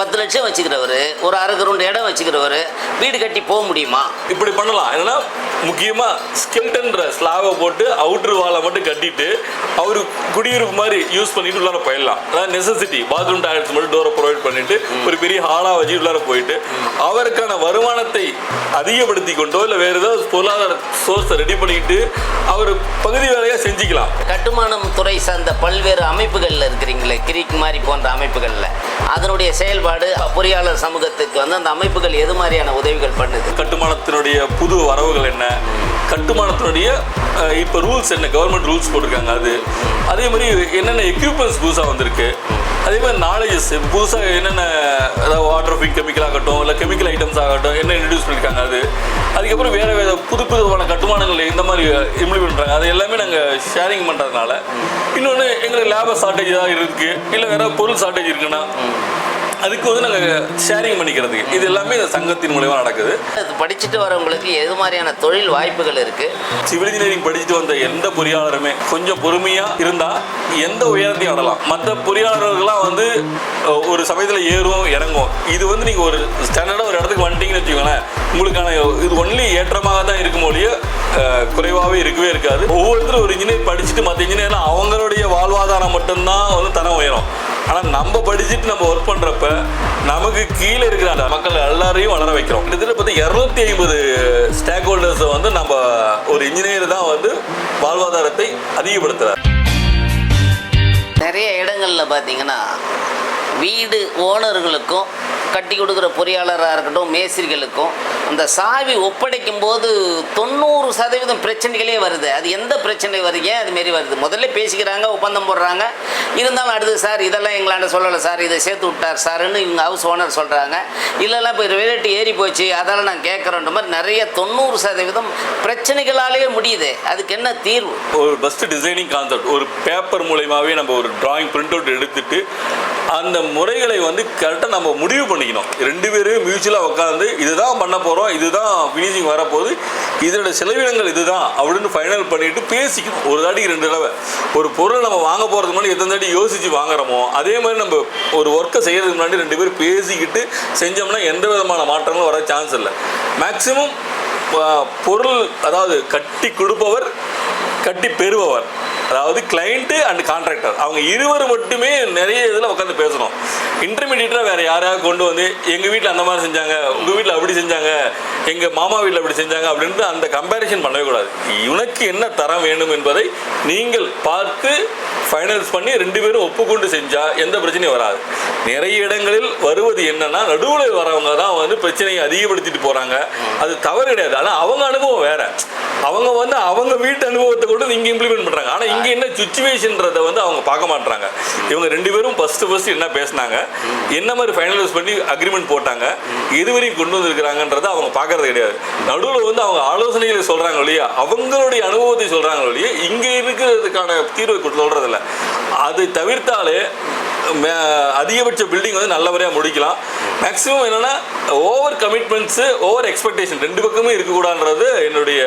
பத்து லட்சம் வச்சுக்கிறவர் ஒரு அரை கிரவுண்ட் இடம் வச்சுக்கிறவர் வீடு கட்டி போக முடியுமா? இப்படி பண்ணலாம். என்னன்னா முக்கியமா ஸ்கெல்டன்ற ஸ்லாவை போட்டு அவுட்ரு வாலை மட்டும் கட்டிட்டு அவரு குடியிருப்பு மாதிரி யூஸ் பண்ணிட்டு உள்ளார போயிடலாம். அதாவது நெசசிட்டி பாத்ரூம் டாய்லெட்ஸ் மட்டும் டோரை ப்ரொவைட் பண்ணிட்டு ஒரு பெரிய ஹாலா வச்சு உள்ளார போயிட்டு அவருக்கான வருமானத்தை அதிகப்படுத்தி கொண்டோ இல்லை வேற ஏதாவது பொருளாதார சோர்ஸை ரெடி பண்ணிக்கிட்டு அவர் பகுதி வேலையா செஞ்சுக்கலாம். கட்டுமானம் துறை சார்ந்த பல்வேறு அமைப்புகளில் இருக்கிறீங்களே கிரிக் மாதிரி போன்ற அமைப்புகளில். அதனுடைய செயல்பாடு பொறியாளர் சமூகத்துக்கு வந்து அந்த அமைப்புகள் எது மாதிரியான உதவிகள் பண்ணுது? கட்டுமானத்தினுடைய புது வரவுகள் என்ன? கட்டுமானத்தினுடைய இப்போ ரூல்ஸ் என்ன? கவர்மெண்ட் ரூல்ஸ் போட்டிருக்காங்க அது. அதே மாதிரி என்னென்ன எக்யூப்மெண்ட்ஸ் புதுசாக வந்திருக்கு? அதே மாதிரி நாலேஜஸ் புதுசாக என்னென்ன அதாவது வாட்டர் ஃபிக் கெமிக்கல் ஆகட்டும் இல்லை கெமிக்கல் ஐட்டம்ஸ் ஆகட்டும் என்ன இன்ட்ரடியூஸ் பண்ணியிருக்காங்க அது. அதுக்கப்புறம் வேறு வேறு புது புதுவான கட்டுமானங்கள் இந்த மாதிரி இம்ப்ளிமெண்ட் பண்ணுறாங்க அது எல்லாமே நாங்கள் ஷேரிங் பண்ணுறதுனால இன்னொன்று எங்களுக்கு லேபர் ஷார்ட்டேஜ் தான் இருக்குது இல்லை வேறு பொருள் ஷார்ட்டேஜ் இருக்குன்னா? அதுக்கு வந்து நாங்கள் ஷேரிங் பண்ணிக்கிறதுக்கு. இது எல்லாமே இந்த சங்கத்தின் மூலயமா நடக்குது. அது படிச்சுட்டு வரவங்களுக்கு எது மாதிரியான தொழில் வாய்ப்புகள் இருக்குது சிவில் இன்ஜினியரிங் படிச்சுட்டு வந்த எந்த பொறியாளருமே கொஞ்சம் பொறுமையா இருந்தா எந்த உயரத்தையும் அடலாம் மற்ற பொறியாளர்கள்லாம் வந்து ஒரு சமயத்தில் ஏறும் இறங்கும் இது வந்து நீங்க ஒரு ஸ்டாண்டர்டாக ஒரு இடத்துக்கு வந்துட்டீங்கன்னு வச்சுக்கோங்களேன் உங்களுக்கான இது ஒன்லி ஏற்றமாக தான் இருக்கும் ஒழிய குறைவாகவே இருக்கவே இருக்காது. ஒவ்வொருத்தரும் ஒரு இன்ஜினியர் படிச்சுட்டு மற்ற இன்ஜினியர்லாம் அவங்களுடைய வாழ்வாதாரம் மட்டும்தான் வந்து தரம் உயரும். ஆனால் நம்ம படிச்சுட்டு நம்ம ஒர்க் பண்ணுறப்ப நமக்கு கீழே இருக்கிற அந்த மக்கள் எல்லாரையும் வளர வைக்கிறோம். கிட்டத்தட்ட பார்த்தா இரநூத்தி ஐம்பது ஸ்டேக் ஹோல்டர்ஸை வந்து நம்ம ஒரு இன்ஜினியர் தான் வந்து வாழ்வாதாரத்தை அதிகப்படுத்துகிறார் நிறைய இடங்களில் பார்த்தீங்கன்னா வீடு ஓனர்களுக்கும் கட்டி கொடுக்குற பொறியாளராக இருக்கட்டும் மேஸ்திரிகளுக்கும் அந்த சாவி ஒப்படைக்கும் போது தொண்ணூறு சதவீதம் பிரச்சனைகளே வருது. அது எந்த பிரச்சனை வருது? ஏன் அதுமாரி வருது? முதல்ல பேசிக்கிறாங்க ஒப்பந்தம் போடுறாங்க. இருந்தாலும் அடுத்து சார் இதெல்லாம் எங்களாண்ட சொல்லலை சார் இதை சேர்த்து விட்டார் சார்னு இவங்க ஹவுஸ் ஓனர் சொல்கிறாங்க இல்லைலாம் இப்போ ரேட்டு ஏறி போச்சு அதால் நான் கேட்குறோன்ற மாதிரி நிறைய தொண்ணூறு சதவீதம் பிரச்சனைகளாலேயே முடியுது. அதுக்கு என்ன தீர்வு? ஒரு பெஸ்ட் டிசைனிங் கான்செப்ட் ஒரு பேப்பர் மூலயமாவே நம்ம ஒரு டிராயிங் பிரிண்ட் அவுட் எடுத்துட்டு அந்த முறைகளை வந்து கரெக்டாக நம்ம முடிவு பண்ணிக்கணும். ரெண்டு பேரும் மியூச்சுவலாக உட்காந்து இதுதான் பண்ண போகிறோம் இதுதான் ஃபினிஷிங் வரப்போகுது இதனோட செலவினங்கள் இதுதான் அப்படின்னு ஃபைனல் பண்ணிட்டு பேசிக்கணும். ஒரு தாட்டிக்கு ரெண்டு தடவை. ஒரு பொருளை நம்ம வாங்க போகிறதுக்கு முன்னாடி எத்தனை தாட்டி யோசித்து வாங்குறோமோ அதே மாதிரி நம்ம ஒரு ஒர்க்கை செய்கிறதுக்கு முன்னாடி ரெண்டு பேரும் பேசிக்கிட்டு செஞ்சோம்னா எந்த விதமான மாற்றங்களும் வர சான்ஸ் இல்லை. மேக்ஸிமம் பொருள் அதாவது கட்டி கொடுப்பவர் கட்டி பெறுபவர். அதாவது கிளைண்ட்டு அண்ட் கான்ட்ராக்டர் அவங்க இருவர் மட்டுமே நிறைய இதில் உட்காந்து பேசணும். இன்டர்மீடியட்டாக வேறு யாரையாவது கொண்டு வந்து எங்கள் வீட்டில் அந்த மாதிரி செஞ்சாங்க உங்கள் வீட்டில் அப்படி செஞ்சாங்க எங்கள் மாமா வீட்டில் அப்படி செஞ்சாங்க அப்படின்ட்டு அந்த கம்பேரிஷன் பண்ணவே கூடாது. இவனுக்கு என்ன தரம் வேணும் என்பதை நீங்கள் பார்த்து ஃபைனல்ஸ் பண்ணி ரெண்டு பேரும் ஒப்புக்கொண்டு செஞ்சால் எந்த பிரச்சனையும் வராது. நிறைய இடங்களில் வருவது என்னன்னா நடுவில் வரவங்க தான் வந்து பிரச்சனையை அதிகப்படுத்திட்டு போகிறாங்க அது தவறு கிடையாது. ஆனால் அவங்க அனுபவம் வேற. அவங்க வந்து அவங்க வீட்டு அனுபவத்தை கூட இங்கே இம்ப்ளிமெண்ட் பண்ணுறாங்க ஆனால் இங்கே என்ன சுச்சுவேஷன்றதை வந்து அவங்க பார்க்க மாட்டுறாங்க இவங்க ரெண்டு பேரும் ஃபஸ்ட்டு ஃபஸ்ட்டு என்ன பேசினாங்க? என்ன மாதிரி ஃபைனலைஸ் பண்ணி அக்ரிமெண்ட் போட்டாங்க இதுவரையும் கொண்டு வந்திருக்கிறாங்கன்றதை அவங்க பார்க்கறது கிடையாது. நடுவில் வந்து அவங்க ஆலோசனைகளை சொல்கிறாங்க இல்லையா? அவங்களுடைய அனுபவத்தை சொல்கிறாங்க இல்லையா? இங்கே இருக்கிறதுக்கான தீர்வை சொல்கிறதில்ல அதை தவிர்த்தாலே அதிகபட்ச பில்டிங் வந்து நல்லபடியாக முடிக்கலாம். மேக்ஸிமம் என்னென்னா ஓவர் கமிட்மெண்ட்ஸு ஓவர் எக்ஸ்பெக்டேஷன் ரெண்டு பக்கமும் இருக்கக்கூடாதுன்றது என்னுடைய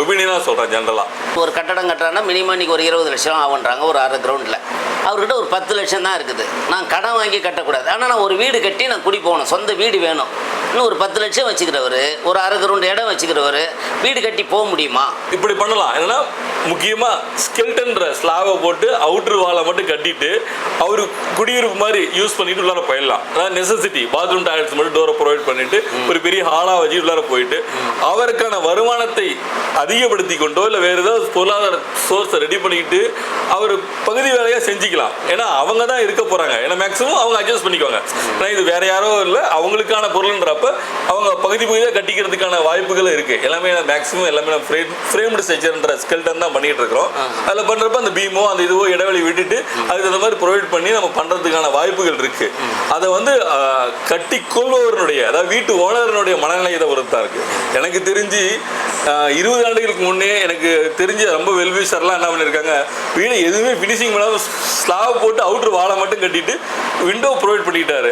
ஒப்பீனியனாக சொல்கிறேன் ஜென்ரலாக ஒரு கட்டடம் கட்டுறாங்கன்னா மினிமம் இன்றைக்கி ஒரு இருபது லட்சம் ஆகுன்றாங்க ஒரு அரை கிரவுண்டில் அவர்கிட்ட ஒரு பத்து லட்சம் தான் இருக்குது. நான் கடன் வாங்கி கட்டக்கூடாது. ஆனால் நான் ஒரு வீடு கட்டி நான் குடி போகணும். சொந்த வீடு வேணும். இன்னும் ஒரு பத்து லட்சம் வச்சுக்கிறவர் ஒரு அரை கிரவுண்டு இடம் வச்சுக்கிறவர் வீடு கட்டி போக முடியுமா? இப்படி பண்ணலாம். ஏன்னா முக்கியமாக ஸ்கெல்டன்ற ஸ்லாவை போட்டு அவுட்ரு வாலை மட்டும் கட்டிட்டு அவர் குடியிருப்பு மாதிரி யூஸ் பண்ணிட்டு உள்ளார போயிடலாம். அதாவது நெசசிட்டி பாத்ரூம் டாய்லெட்ஸ் மட்டும் டோரை ப்ரொவைட் பண்ணிட்டு ஒரு பெரிய ஹாலாக வச்சு உள்ளார போயிட்டு அவருக்கான வருமானத்தை அதிகப்படுத்தி கொண்டோ இல்லை வேறு ஏதாவது பொருளாதார சோர்ஸை ரெடி பண்ணிக்கிட்டு அவர் பகுதி வேலையாக செஞ்சுக்கலாம். ஏன்னா அவங்க தான் இருக்க போகிறாங்க ஏன்னா மேக்ஸிமம் அவங்க அட்ஜஸ்ட் பண்ணிக்குவாங்க. ஏன்னா இது வேற யாரோ இல்லை அவங்களுக்கான பொருள்ன்றப்ப அவங்க பகுதி பகுதியாக கட்டிக்கிறதுக்கான வாய்ப்புகள் இருக்கு. எல்லாமே மேக்ஸிமம் எல்லாமே ஃப்ரேம் ஃப்ரேம்டு ஸ்ட்ரக்சர்ன்ற ஸ்கெல்டன் தான் பண்ணிட்டு இருக்கிறோம். அதில் பண்ணுறப்ப அந்த பீமோ அந்த இதுவோ இடைவெளி விட்டுட்டு அதுக்கு தகுந்த மாதிரி ப்ரொவைட் பண்ணி நம்ம பண்ணுறதுக்கான வாய்ப்புகள் இருக்கு. அதை வந்து ஆஹ், கட்டி கொள்பவருடைய அதாவது வீட்டு ஓனரனுடைய மனநிலை இதை பொறுத்து தான் இருக்கு. எனக்கு தெரிஞ்சு இருபது ஆண்டுகளுக்கு முன்னே எனக்கு தெரிஞ்ச ரொம்ப வெல்விஷர்லாம் என்ன பண்ணியிருக்காங்க வீடு எதுவுமே ஃபினிஷிங் பண்ணாமல் ஸ்லாப் போட்டு அவுட்ரு வாழை மட்டும் கட்டிட்டு விண்டோ ப்ரொவைட் பண்ணிக்கிட்டாரு.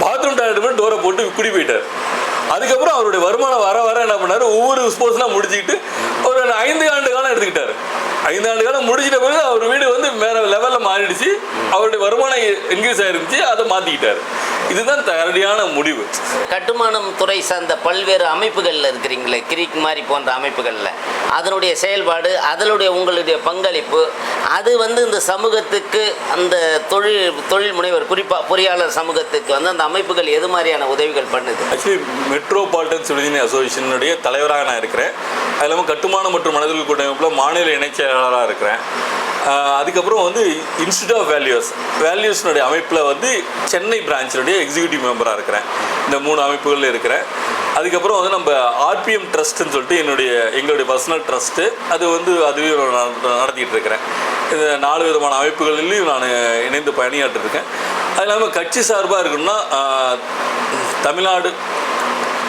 பாத்ரூம் டாய்லெட் மட்டும் டோரை போட்டு குடி போயிட்டார். அதுக்கப்புறம் அவருடைய வருமானம் வர வர என்ன பண்ணாரு ஒவ்வொரு ஸ்போர்ட்ஸ்லாம் முடிச்சுக்கிட்டு ஒரு ஐந்து ஐந்தாண்டு காலம் முடிச்சிட்ட பிறகு அவர் வீடு வந்து வேற லெவலில் மாறிடுச்சு. அவருடைய வருமானம் இன்க்ரீஸ் ஆயிருந்துச்சு. அதை மாற்றிக்கிட்டார் இதுதான் தரடியான முடிவு. கட்டுமானம் துறை சார்ந்த பல்வேறு அமைப்புகளில் இருக்கிறீங்களே கிரிக் மாதிரி போன்ற அமைப்புகளில். அதனுடைய செயல்பாடு அதனுடைய உங்களுடைய பங்களிப்பு அது வந்து இந்த சமூகத்துக்கு அந்த தொழில் தொழில் முனைவர் குறிப்பாக பொறியாளர் சமூகத்துக்கு வந்து அந்த அமைப்புகள் எது மாதிரியான உதவிகள் பண்ணுது? ஆக்சுவலி மெட்ரோபாலிட்டன் சிட்டிசன் அசோசியேஷனுடைய தலைவராக நான் இருக்கிறேன். அது இல்லாமல் கட்டுமானம் மற்றும் மனிதர்கள் கூட்டமைப்பில் மாநில இணைச் செயலாளராக இருக்கிறேன். அதுக்கப்புறம் வந்து இன்ஸ்டியூட் ஆஃப் வேல்யூஸ் வேல்யூஸ்னுடைய அமைப்பில் வந்து சென்னை பிரான்ச்சினுடைய எக்ஸிக்யூட்டிவ் மெம்பராக இருக்கிறேன். இந்த மூணு அமைப்புகளில் இருக்கிறேன். அதுக்கப்புறம் வந்து நம்ம ஆர்பிஎம் ட்ரஸ்ட்டுன்னு சொல்லிட்டு என்னுடைய எங்களுடைய பர்சனல் ட்ரஸ்ட்டு அது வந்து அதுவே நான் நடத்திட்டு இருக்கிறேன். இந்த நாலு விதமான அமைப்புகளிலையும் நான் இணைந்து பணியாற்றிருக்கேன் அது இல்லாமல் கட்சி சார்பாக இருக்கணும்னா தமிழ்நாடு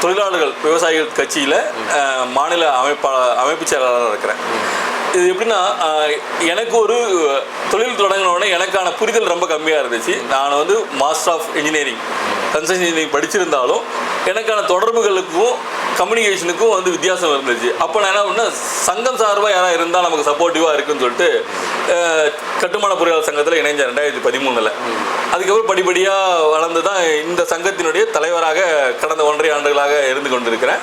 தொழிலாளர்கள் விவசாயிகள் கட்சியில் மாநில அமைப்பாளர் அமைப்பு செயலாளராக இருக்கிறேன். இது எப்படின்னா எனக்கு ஒரு தொழில் தொடங்கினோடனே எனக்கான புரிதல் ரொம்ப கம்மியாக இருந்துச்சு. நான் வந்து master of engineering construction engineering படிச்சிருந்தாலும் எனக்கான தொடர்புகளுக்கும் கம்யூனிகேஷனுக்கும் வந்து வித்தியாசம் இருந்துச்சு. அப்போ நான் என்ன பண்ணேன் சங்கம் சார்பாக யாராக இருந்தால் நமக்கு சப்போர்ட்டிவாக இருக்குன்னு சொல்லிட்டு கட்டுமான பொறியாளர் சங்கத்தில் இணைஞ்சேன் ரெண்டாயிரத்தி பதிமூணில். அதுக்கப்புறம் படிப்படியாக வளர்ந்து தான் இந்த சங்கத்தினுடைய தலைவராக கடந்த ஒன்றரை ஆண்டுகளாக இருந்து கொண்டிருக்கிறேன்.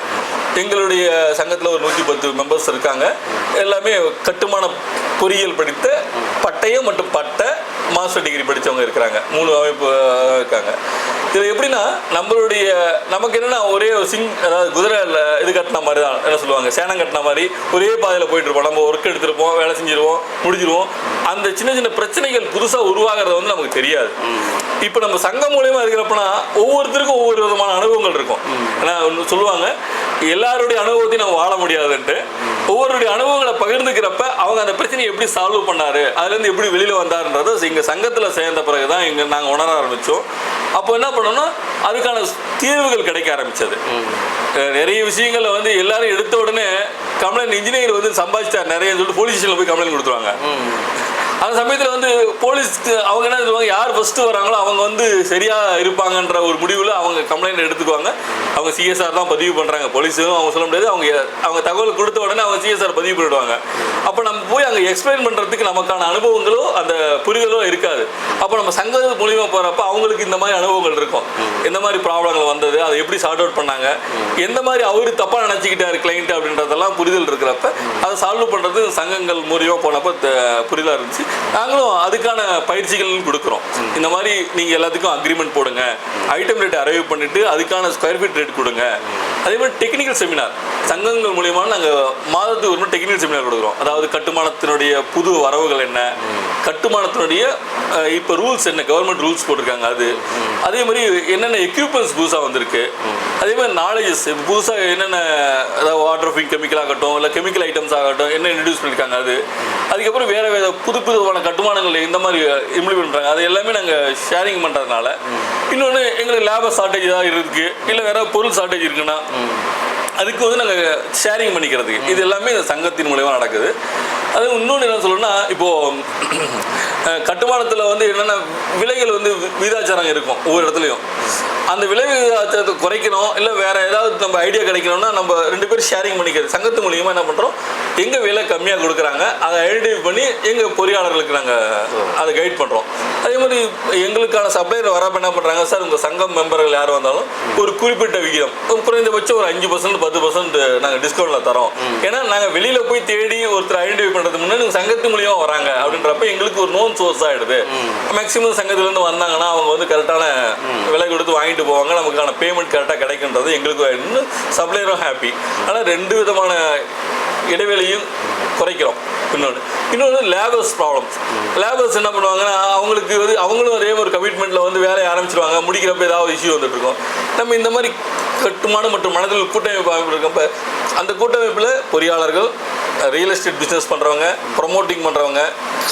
எங்களுடைய சங்கத்தில் ஒரு நூற்றி பத்து மெம்பர்ஸ் இருக்காங்க. எல்லாமே கட்டுமான பொறியியல் படித்த பட்டயம் மற்றும் பட்ட மாஸ்டர் டிகிரி படித்தவங்க இருக்கிறாங்க. மூணு அமைப்பு இருக்காங்க. இதில் எப்படின்னா நம்மளுடைய நமக்கு என்னன்னா ஒரே ஒரு சிங் அதாவது குதிரை இல்ல, இது கட்டின மாதிரி தான் என்ன சொல்லுவாங்க சேனம் கட்டின மாதிரி ஒரே பாதையில் போயிட்டு இருப்போம். நம்ம ஒர்க் எடுத்திருப்போம் வேலை செஞ்சிருவோம் முடிஞ்சிருவோம். அந்த சின்ன சின்ன பிரச்சனைகள் புதுசாக உருவாகிறது வந்து நமக்கு தெரியாது. இப்போ நம்ம சங்கம் மூலியமா இருக்கிறப்பனா ஒவ்வொருத்தருக்கும் ஒவ்வொரு விதமான அனுபவங்கள் இருக்கும். ஏன்னா சொல்லுவாங்க எல்லாருடைய அனுபவத்தையும் நம்ம வாழ முடியாதுன்ட்டு ஒவ்வொருடைய அனுபவங்களை பகிர்ந்துக்கிறப்ப அவங்க அந்த பிரச்சனையை எப்படி சால்வ் பண்ணாரு அதுலேருந்து எப்படி வெளியில் வந்தாருன்றதை எங்கள் சங்கத்தில் சேர்ந்த பிறகு தான் எங்க நாங்கள் உணர ஆரம்பித்தோம் அப்போ என்ன பண்ணோம்னா அதுக்கான தீர்வுகள் கிடைக்க ஆரம்பிச்சது. நிறைய விஷயங்கள்ல வந்து எல்லாரும் எடுத்த உடனே கம்ப்ளைண்ட் இன்ஜினியர் வந்து சம்பாதிச்சார் நிறைய சொல்லிட்டு போலீஸ் ஸ்டேஷனில் போய் கம்ப்ளைண்ட் கொடுத்துருவாங்க. அந்த சமயத்தில் வந்து போலீஸ் அவங்க என்ன சொல்லுவாங்க யார் ஃபஸ்ட்டு வராங்களோ அவங்க வந்து சரியாக இருப்பாங்கன்ற ஒரு முடிவில் அவங்க கம்ப்ளைண்ட் எடுத்துக்குவாங்க. அவங்க சிஎஸ்ஆர் தான் பதிவு பண்ணுறாங்க போலீஸும் அவங்க சொல்ல முடியாது. அவங்க அவங்க தகவல் கொடுத்த உடனே அவங்க சிஎஸ்ஆர் பதிவு பண்ணிடுவாங்க. அப்போ நம்ம போய் அங்கே எக்ஸ்பிளைன் பண்ணுறதுக்கு நமக்கான அனுபவங்களோ அந்த புரிதலோ இருக்காது. அப்போ நம்ம சங்க மூலியமாக போகிறப்ப அவங்களுக்கு இந்த மாதிரி அனுபவங்கள் இருக்கும். எந்த மாதிரி ப்ராப்ளங்கள் வந்தது அதை எப்படி சார்ட் அவுட் பண்ணாங்க எந்த மாதிரி அவர் தப்பாக நினச்சிக்கிட்டாரு கிளைண்ட் அப்படின்றதெல்லாம் புரிதல் இருக்கிறப்ப அதை சால்வ் பண்ணுறது சங்கங்கள் மூலியமாக போனப்போ புரிதலாக இருந்துச்சு. நாங்களும் அதுக்கான பயிற்சிகள் கொடுக்குறோம். இந்த மாதிரி நீங்கள் எல்லாத்துக்கும் அக்ரிமெண்ட் போடுங்க. ஐட்டம் ரேட் அரைவ் பண்ணிட்டு அதுக்கான ஸ்கொயர் ஃபீட் ரேட் கொடுங்க. அதே மாதிரி டெக்னிக்கல் செமினார் சங்கங்கள் மூலியமா நாங்கள் மாதத்துக்கு ஒரு டெக்னிக்கல் செமினார் கொடுக்குறோம். அதாவது கட்டுமானத்தினுடைய புது வரவுகள் என்ன? கட்டுமானத்தினுடைய இப்போ ரூல்ஸ் என்ன? கவர்மெண்ட் ரூல்ஸ் போட்டிருக்காங்க அது. அதே மாதிரி என்னென்ன எக்யூப்மெண்ட்ஸ் புதுசாக வந்திருக்கு? அதே மாதிரி நாலேஜஸ் புதுசாக என்னென்ன அதாவது வாட்டர் ஃபிங் கெமிக்கல் ஆகட்டும் இல்லை கெமிக்கல் ஐட்டம்ஸ் ஆகட்டும் என்ன இன்ட்ரடியூஸ் பண்ணியிருக்காங்க அது. அதுக்கப்புறம் வேறு வேறு புது புதுவான கட்டுமானங்கள் இந்த மாதிரி இம்ப்ளிமெண்ட் பண்ணுறாங்க அது எல்லாமே நாங்கள் ஷேரிங் பண்ணுறதுனால இன்னொன்று எங்களுக்கு லேபர் ஷார்ட்டேஜ் ஏதாவது இருக்குது இல்லை வேறு பொருள் ஷார்ட்டேஜ் இருக்குன்னா அதுக்கு வந்து நாங்கள் ஷேரிங் பண்ணிக்கிறதுக்கு. இது எல்லாமே இந்த சங்கத்தின் மூலயமா நடக்குது. அது இன்னொன்று என்ன சொல்லணும்னா இப்போது கட்டுமானத்தில் வந்து என்னென்ன விலைகள் வந்து விகிதாச்சாரம் இருக்கும் ஒவ்வொரு இடத்துலையும். அந்த விலை விகிதாச்சாரத்தை குறைக்கணும் இல்லை வேற ஏதாவது நம்ம ஐடியா கிடைக்கணும்னா நம்ம ரெண்டு பேரும் ஷேரிங் பண்ணிக்கிறது. சங்கத்து மூலியமாக என்ன பண்ணுறோம் எங்கே விலை கம்மியாக கொடுக்குறாங்க அதை ஐடென்டிஃபை பண்ணி எங்கள் பொறியாளர்களுக்கு நாங்கள் அதை கைட் பண்ணுறோம் அதே மாதிரி எங்களுக்கான சப்ளையர் வரப்ப என்ன பண்ணுறாங்க சார் உங்கள் சங்கம் மெம்பர்கள் யார் வந்தாலும் ஒரு குறிப்பிட்ட விகிதம் குறைந்தபட்சம் ஒரு அஞ்சு பர்சன்ட் பத்து பர்சன்ட் நாங்கள் டிஸ்கவுண்ட்டில் தரோம். ஏன்னா நாங்கள் வெளியில் போய் தேடி ஒருத்தர் ஐடென்டிஃபை பண்ணுறதுக்கு முன்னாடி சங்கத்து மூலியமாக வராங்க அப்படின்றப்ப எங்களுக்கு ஒரு நோன் சோர்ஸ் ஆகிடுது மேக்ஸிமம் சங்கத்துலேருந்து வந்தாங்கன்னா அவங்க வந்து கரெக்டான விலை கொடுத்து வாங்கிட்டு போவாங்க. நமக்கான பேமெண்ட் கரெக்டாக கிடைக்குன்றது எங்களுக்கு ஆயிடுன்னு சப்ளையரும் ஹாப்பி ஆனால் ரெண்டு விதமான இடைவெளியும் குறைக்கிறோம். இன்னொன்று இன்னொன்று லேபர்ஸ் ப்ராப்ளம்ஸ் லேபர்ஸ் என்ன பண்ணுவாங்கன்னா அவங்களுக்கு வந்து அவங்களும் அதே ஒரு கமிட்மெண்ட்டில் வந்து வேலையை ஆரம்பிச்சிருவாங்க. முடிக்கிறப்ப ஏதாவது இஷ்யூ வந்துட்டு இருக்கும் நம்ம இந்த மாதிரி கட்டுமானம் மற்றும் மனதில் கூட்டமைப்பு அமைப்பு இருக்கப்ப அந்த கூட்டமைப்பில் பொறியாளர்கள் ரியல் எஸ்டேட் பிஸ்னஸ் பண்ணுறவங்க ப்ரொமோட்டிங் பண்ணுறவங்க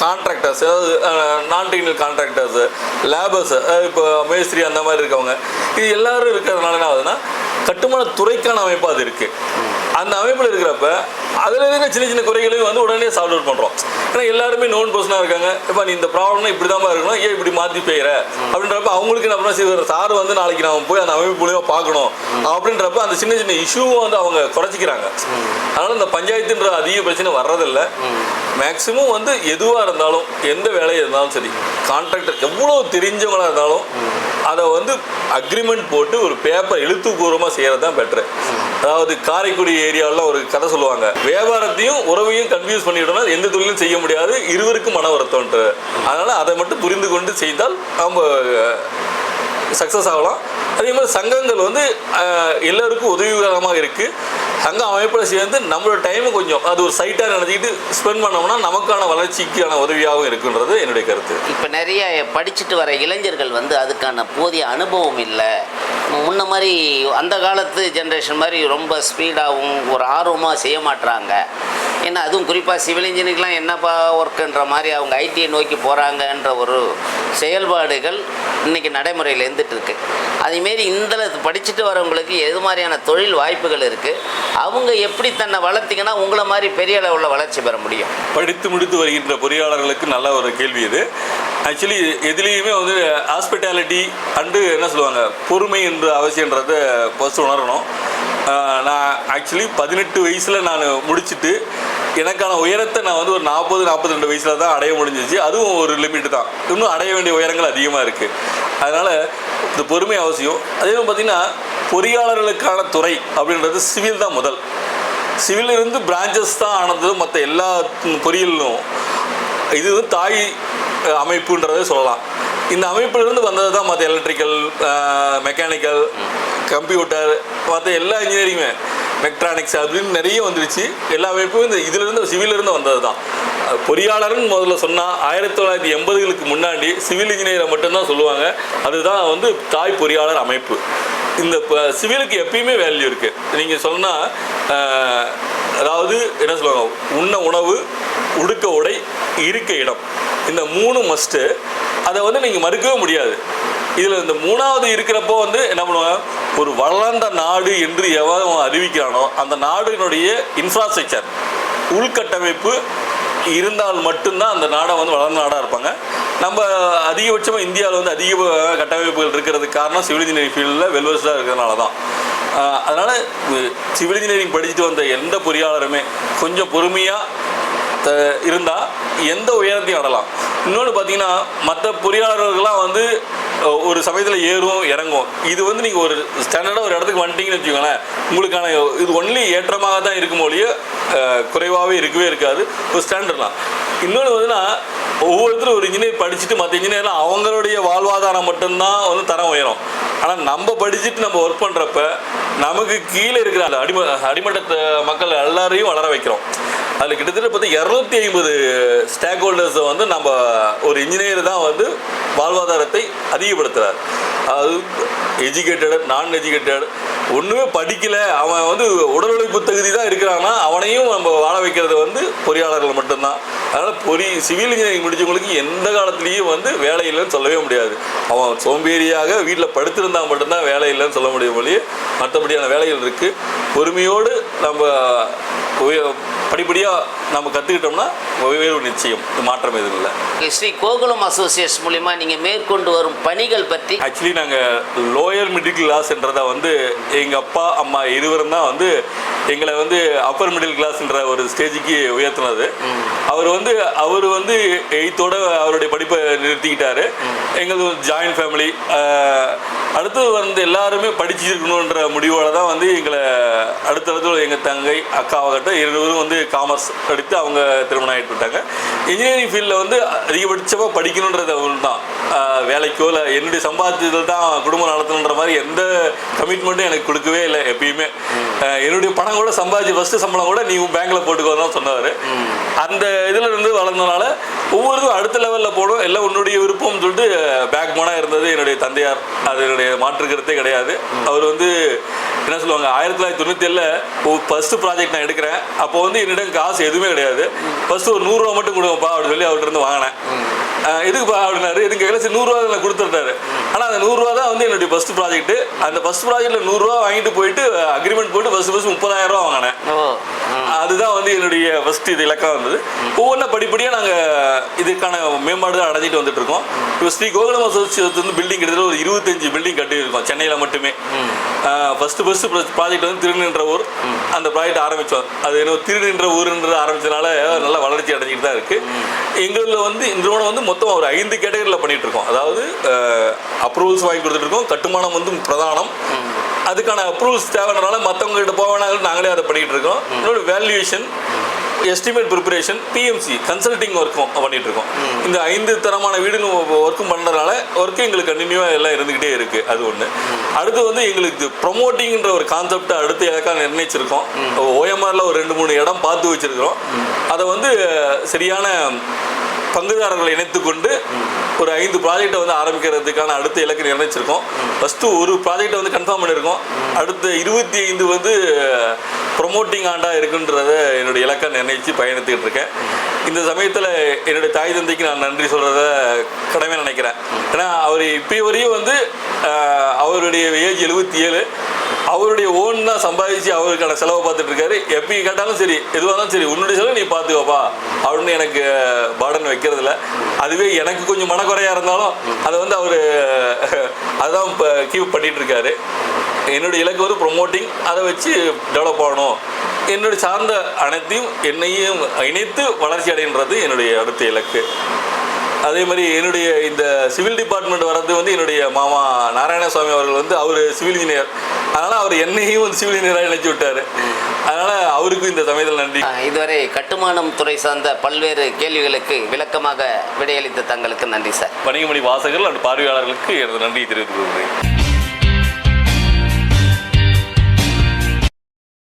கான்ட்ராக்டர்ஸ் அதாவது நான் டெக்னிக்கல் கான்ட்ராக்டர்ஸு லேபர்ஸ் இப்போ மேஸ்திரி அந்த மாதிரி இருக்கவங்க இது எல்லாரும் இருக்கிறதுனால என்ன ஆகுதுன்னா கட்டுமான துறைக்கான அமைப்பு அது இருக்குது அந்த அமைப்பில் இருக்கிறப்ப அதில் இருக்கிற சின்ன சின்ன குறைகளையும் வந்து உடனே சால்வ் அவுட் பண்ணுறோம் ஏன்னா எல்லாருமே நோன் பர்சனாக இருக்காங்க. இப்போ நீ இந்த ப்ராப்ளம்னா இப்படி தான் இருக்கணும். ஏன் இப்படி மாற்றி போயிற அப்படின்றப்ப அவங்களுக்கு என்ன பண்ணா சார் வந்து நாளைக்கு நாம போய் அந்த அமைப்பு மூலியமாக பார்க்கணும். அப்படின்றப்ப அந்த சின்ன சின்ன இஷ்யூவும் வந்து அவங்க குறைச்சிக்கிறாங்க. அதனால இந்த பஞ்சாயத்துன்ற அதிக பிரச்சனை வர்றதில்லை. மேக்சிமம் வந்து எதுவாக இருந்தாலும் எந்த வேலையாக இருந்தாலும் சரி கான்ட்ராக்டர் எவ்வளோ தெரிஞ்சவங்களாக இருந்தாலும் அதை வந்து அக்ரிமெண்ட் போட்டு ஒரு பேப்பர் எழுத்துப்பூர்வமாக செய்கிறது தான் பெட்ரு அதாவது காரைக்குடி ஏரியாவில் ஒரு கதை சொல்லுவாங்க வியாபாரத்தையும் உறவையும் கன்ஃபியூஸ் பண்ணிவிட்டோம்னா எந்த தொழிலும் செய்ய முடியாது இருவருக்கும் மன வருத்தம்ன்ட்டு அதனால் அதை மட்டும் புரிந்து கொண்டு செய்தால் நம்ம சக்ஸஸ் ஆகலாம். அதே மாதிரி சங்கங்கள் வந்து எல்லோருக்கும் எல்லாருக்கும் உதவிகரமாக இருக்குது சங்க அமைப்பில் சேர்ந்து நம்மளோட டைமை கொஞ்சம் அது ஒரு சைட்டாக நினச்சிக்கிட்டு ஸ்பெண்ட் பண்ணோம்னா நமக்கான வளர்ச்சிக்கான உதவியாகவும் இருக்குன்றது என்னுடைய கருத்து. இப்போ நிறைய படிச்சுட்டு வர இளைஞர்கள் வந்து அதுக்கான போதிய அனுபவம் இல்லை. முன்ன மாதிரி அந்த காலத்து ஜென்ரேஷன் மாதிரி ரொம்ப ஸ்பீடாகவும் ஒரு ஆர்வமாக செய்ய மாட்டுறாங்க ஏன்னா அதுவும் குறிப்பாக சிவில் இன்ஜினியரிங்லாம் என்னப்பா ஒர்க்குன்ற மாதிரி அவங்க ஐடியை நோக்கி போகிறாங்கன்ற ஒரு செயல்பாடுகள் இன்றைக்கி நடைமுறையில் இருந்துட்டு இருக்கு அதேமாரி இந்த படிச்சுட்டு வரவங்களுக்கு எது மாதிரியான தொழில் வாய்ப்புகள் இருக்குது அவங்க எப்படி தன்னை வளர்த்திங்கன்னா உங்களை மாதிரி பெரிய அளவில் வளர்ச்சி பெற முடியும். படித்து முடித்து வருகின்ற பொறியாளர்களுக்கு நல்ல ஒரு கேள்வி இது. ஆக்சுவலி எதுலேயுமே வந்து ஹாஸ்பிட்டாலிட்டி அண்டு என்ன சொல்லுவாங்க? பொறுமை என்ற அவசியன்றதை ஃபஸ்ட்டு உணரணும். நான் ஆக்சுவலி பதினெட்டு வயசில் நான் முடிச்சுட்டு எனக்கான உயரத்தை நான் வந்து ஒரு நாற்பது நாற்பத்தி ரெண்டு வயசில் தான் அடைய முடிஞ்சிச்சு. அதுவும் ஒரு லிமிட் தான். இன்னும் அடைய வேண்டிய உயரங்கள் அதிகமாக இருக்குது அதனால் இந்த பொறுமை அவசியம். அதே மாதிரி பார்த்திங்கன்னா பொறியாளர்களுக்கான துறை அப்படின்றது சிவில் தான் முதல். சிவில் இருந்து பிரான்ச்சஸ் தான் ஆனது மற்ற எல்லா பொறியியலும் இது தாய் அமைப்புன்றதை சொல்லலாம். இந்த அமைப்பிலிருந்து வந்தது தான் மற்ற எலக்ட்ரிக்கல் மெக்கானிக்கல் கம்ப்யூட்டர் மற்ற எல்லா இன்ஜினியரிங்குமே மெக்ட்ரானிக்ஸ் அப்படின்னு நிறைய வந்துருச்சு. எல்லா அமைப்பும் இந்த இதிலிருந்து சிவிலிருந்து வந்தது தான் பொறியாளர்னு முதல்ல சொன்னால் ஆயிரத்தி தொள்ளாயிரத்தி எண்பதுகளுக்கு முன்னாடி சிவில் இன்ஜினியரை மட்டும்தான் சொல்லுவாங்க. அதுதான் வந்து தாய் பொறியாளர் அமைப்பு. இந்த இப்போ சிவிலுக்கு எப்பயுமே வேல்யூ இருக்குது நீங்கள் சொன்னால் அதாவது என்ன சொல்லுவாங்க? உண்ண உணவு உடுக்க உடை இருக்க இடம். இந்த மூணு மஸ்ட்டு அதை வந்து நீங்கள் மறுக்கவே முடியாது. இதில் இந்த மூணாவது இருக்கிறப்போ வந்து என்ன பண்ணுவாங்க? ஒரு வளர்ந்த நாடு என்று எவன் அறிவிக்கிறானோ அந்த நாடினுடைய இன்ஃப்ராஸ்ட்ரக்சர் உள்கட்டமைப்பு இருந்தால் மட்டும்தான் அந்த நாடை வந்து வளர்ந்த நாடாக இருப்பாங்க. நம்ம அதிகபட்சமாக இந்தியாவில் வந்து அதிக கட்டமைப்புகள் இருக்கிறதுக்கு காரணம் சிவில் இன்ஜினியரிங் ஃபீல்டில் வெல்வெஸ்டாக இருக்கிறதுனால தான் அதனால் சிவில் இன்ஜினியரிங் படிச்சுட்டு வந்த எந்த பொறியாளருமே கொஞ்சம் பொறுமையாக இருந்தால் எந்த உயரத்தையும் அடலாம் இன்னொன்று பார்த்தீங்கன்னா மற்ற பொறியாளர்கள்லாம் வந்து ஒரு சமயத்தில் ஏறும் இறங்கும். இது வந்து நீங்கள் ஒரு ஸ்டாண்டர்டாக ஒரு இடத்துக்கு வந்துட்டீங்கன்னு வச்சுக்கோங்களேன் உங்களுக்கான இது ஒன்லி ஏற்றமாக தான் இருக்கும் ஒழிய குறைவாகவே இருக்கவே இருக்காது. ஒரு ஸ்டாண்டர்ட் தான். இன்னொன்று வந்துன்னா ஒவ்வொருத்தரும் ஒரு இன்ஜினியர் படிச்சுட்டு மற்ற இன்ஜினியர்லாம் அவங்களுடைய வாழ்வாதாரம் மட்டும்தான் வந்து தரம் உயரும். ஆனால் நம்ம படிச்சுட்டு நம்ம ஒர்க் பண்ணுறப்ப நமக்கு கீழே இருக்கிற அந்த அடிம அடிமட்ட மக்கள் எல்லாரையும் வளர வைக்கிறோம். அதில் கிட்டத்தட்ட பார்த்து இரநூத்தி ஐம்பது ஸ்டேக் ஹோல்டர்ஸை வந்து நம்ம ஒரு இன்ஜினியர் தான் வந்து வாழ்வாதாரத்தை அதிகப்படுத்துகிறார் அது எஜுகேட்டட் நான் எஜுகேட்டட் ஒன்றுமே படிக்கலை. அவன் வந்து உடல் உழைப்பு தகுதி தான் இருக்கிறான்னா அவனையும் நம்ம வாழ வைக்கிறது வந்து பொறியாளர்கள் மட்டும்தான். அதனால் பொறி சிவில் இன்ஜினியரிங் முடிச்சவங்களுக்கு எந்த காலத்துலேயும் வந்து வேலை இல்லைன்னு சொல்லவே முடியாது. அவன் சோம்பேறியாக வீட்டில் படுத்திருந்தா மட்டும்தான் வேலை இல்லைன்னு சொல்ல முடியும் மொழியே மற்றபடியான வேலைகள் இருக்குது பொறுமையோடு நம்ம படிப்படியாக நம்ம கற்றுக்கிட்டோம்னா உயர்வு நிச்சயம். மாற்றம் எதுவும் இல்லை. ஸ்ரீ கோகுலம் அசோசியேட்ஸ் மூலிமா நீங்கள் மேற்கொண்டு வரும் பணிகள் பற்றி ஆக்சுவலி நாங்கள் லோயர் மிடில் கிளாஸ்ன்றதை வந்து எங்கள் அப்பா அம்மா இருவரும் தான் வந்து எங்களை வந்து அப்பர் மிடில் கிளாஸ்ன்ற ஒரு ஸ்டேஜுக்கு உயர்த்தினது. அவர் வந்து அவர் வந்து எயித்தோட அவருடைய படிப்பை நிறுத்திக்கிட்டாரு. எங்களது ஜாயின்ட் ஃபேமிலி அடுத்து வந்து எல்லாருமே படிச்சிருக்கணுன்ற முடிவோட தான் வந்து எங்களை அடுத்தடுத்து எங்கள் தங்கை அக்காவாகட்டும் இருவரும் வந்து காமர்ஸ் படித்து அவங்க திருமணம் ஆகிட்டு விட்டாங்க. இன்ஜினியரிங் ஃபீல்டில் வந்து அதிகபட்சமாக படிக்கணுன்றது ஒன்று தான் வேலைக்கோ இல்லை என்னுடைய சம்பாதிச்சதில் தான் குடும்பம் நடத்தணுன்ற மாதிரி எந்த கமிட்மெண்ட்டும் எனக்கு கொடுக்கவே இல்லை எப்பயுமே. என்னுடைய பணம் கூட சம்பாதிச்சு ஃபஸ்ட்டு சம்பளம் கூட நீ பேங்க்கில் போட்டுக்கோ தான் சொன்னார். அந்த இதில் இருந்து வளர்ந்தனால ஒவ்வொருக்கும் அடுத்த லெவலில் போகணும். எல்லாம் உன்னுடைய விருப்பம்னு சொல்லிட்டு பேக் போனாக இருந்தது என்னுடைய தந்தையார். அது என்னுடைய மாற்று கருத்தே கிடையாது. அவர் வந்து என்ன சொல்லுவாங்க ஆயிரத்தி தொள்ளாயிரத்தி தொண்ணூற்றி ஏழில் ஃபஸ்ட்டு ப்ராஜெக்ட் நான் எடுக்கிறேன். அப்போ வந்து என்னிடம் காசு எதுவுமே கிடையாது. ஃபஸ்ட்டு ஒரு நூறுரூவா மட்டும் கொடுங்கப்பா அப்படின்னு சொல்லி அவர்கிட்ட இருந்து வாங்கினேன். எதுக்குப்பா அப்படின்னாரு? எதுக்கு கேட்கல சரி நூறுரூவா நான் கொடுத்துட்டாரு ஆனால் அந்த நூறுரூவா தான் வந்து என்னுடைய ஃபஸ்ட் ப்ராஜெக்ட் அந்த ஃபஸ்ட் ப்ராஜெக்ட்டில் நூறுரூவா வாங்கிட்டு போயிட்டு அக்ரிமெண்ட் போட்டு ஃபஸ்ட்டு ஃபஸ்ட் முப்பதாயிரம் ரூபா வாங்கினேன். அதுதான் வந்து என்னுடைய ஃபர்ஸ்ட் இது இலக்கம் வந்தது. ஒவ்வொன்றா படிப்படியாக நாங்கள் இதுக்கான மேம்பாடு அடைஞ்சிட்டு வந்துட்டு இருக்கோம். இப்போ ஸ்ரீ கோகுலம் அசோசியேட் வந்து பில்டிங் கிட்டத்தட்ட ஒரு இருபத்தஞ்சு பில்டிங் கட்டியிருக்கோம் சென்னையில் மட்டுமே. ஃபர்ஸ்ட் ஃபர்ஸ்ட் ப்ராஜெக்ட் வந்து திருநின்ற ஊர். அந்த ப்ராஜெக்ட் ஆரம்பித்தோம் அது என்ன திருநின்ற ஊருன்றது ஆரம்பிச்சதுனால நல்லா வளர்ச்சி அடைஞ்சிட்டு தான் இருக்கு. எங்களில் வந்து இந்த வந்து மொத்தம் ஒரு ஐந்து கேட்டகரியில் பண்ணிட்டு இருக்கோம் அதாவது அப்ரூவல்ஸ் வாங்கி கொடுத்துட்டு இருக்கோம் கட்டுமானம் வந்து பிரதானம். அதுக்கான அப்ரூவல்ஸ் தேவைனால மற்றவங்க கிட்ட போவேனாலும் நாங்களே அதை பண்ணிட்டு இருக்கோம் இன்னொரு valuation estimate preparation PMC consulting ஒர்க்கும் பண்ணிட்டு இருக்கோம் இந்த ஐந்து தரமான வீடு ஒர்க்கும் பண்ணுறதுனால ஒர்க்கு எங்களுக்கு கண்டினியூவாக எல்லாம் இருந்துக்கிட்டே இருக்கு. அது ஒன்று அடுத்து வந்து எங்களுக்கு ப்ரொமோட்டிங்ன்ற ஒரு கான்செப்டை அடுத்து இலக்காக நிர்ணயிச்சிருக்கோம். ஓஎம்ஆரில் ஒரு ரெண்டு மூணு இடம் பார்த்து வச்சிருக்கிறோம். அதை வந்து சரியான பங்குதாரர்களை இணைத்து கொண்டு ஒரு ஐந்து ப்ராஜெக்டை வந்து ஆரம்பிக்கிறதுக்கான அடுத்த இலக்கு நிர்ணயிச்சிருக்கோம். ஃபஸ்ட்டு ஒரு ப்ராஜெக்டை வந்து கன்ஃபார்ம் பண்ணியிருக்கோம். அடுத்த இருபத்தி ஐந்து வந்து ப்ரொமோட்டிங் ஆண்டாக இருக்குன்றத என்னுடைய இலக்கை நிர்ணயித்து பயணித்துக்கிட்டு இருக்கேன். இந்த சமயத்தில் என்னுடைய தாய் தந்தைக்கு நான் நன்றி சொல்கிறத கடமை நினைக்கிறேன். ஏன்னா அவர் இப்போ வரையும் வந்து அவருடைய ஏஜ் எழுபத்தி ஏழு. அவருடைய ஓன் தான் சம்பாதிச்சு அவருக்கான செலவை பார்த்துட்டு இருக்காரு. எப்பயும் கேட்டாலும் சரி எதுவாக இருந்தாலும் சரி உன்னுடைய செலவு நீ பார்த்துக்கோப்பா அப்படின்னு எனக்கு பாடன் வைக்கிறது இல்லை அதுவே எனக்கு கொஞ்சம் மனக்குறையாக இருந்தாலும் அதை வந்து அவர் அதான் இப்போ கீப் பண்ணிட்டு இருக்காரு. என்னுடைய இலக்கு வந்து ப்ரொமோட்டிங் அதை வச்சு டெவலப் ஆகணும். என்னுடைய சார்ந்த அனைத்தையும் என்னையும் இணைத்து வளர்ச்சி அடைகின்றது என்னுடைய அடுத்த இலக்கு. அதே மாதிரி என்னுடைய இந்த சிவில் டிபார்ட்மெண்ட் வர்றது வந்து என்னுடைய மாமா நாராயணசுவாமி அவர்கள் வந்து அவர் சிவில் இன்ஜினியர் அதனால் அவர் என்னையும் வந்து சிவில் இன்ஜினியராக இணைச்சி விட்டார். அதனால் அவருக்கும் இந்த சமயத்தில் நன்றி. இதுவரை கட்டுமானம் துறை சார்ந்த பல்வேறு கேள்விகளுக்கு விளக்கமாக விடையளித்த தங்களுக்கு நன்றி சார். வணிகமணி வாசகர்கள் அண்ட் பார்வையாளர்களுக்கு எனது நன்றியை தெரிவித்துக் கொள்கிறேன்.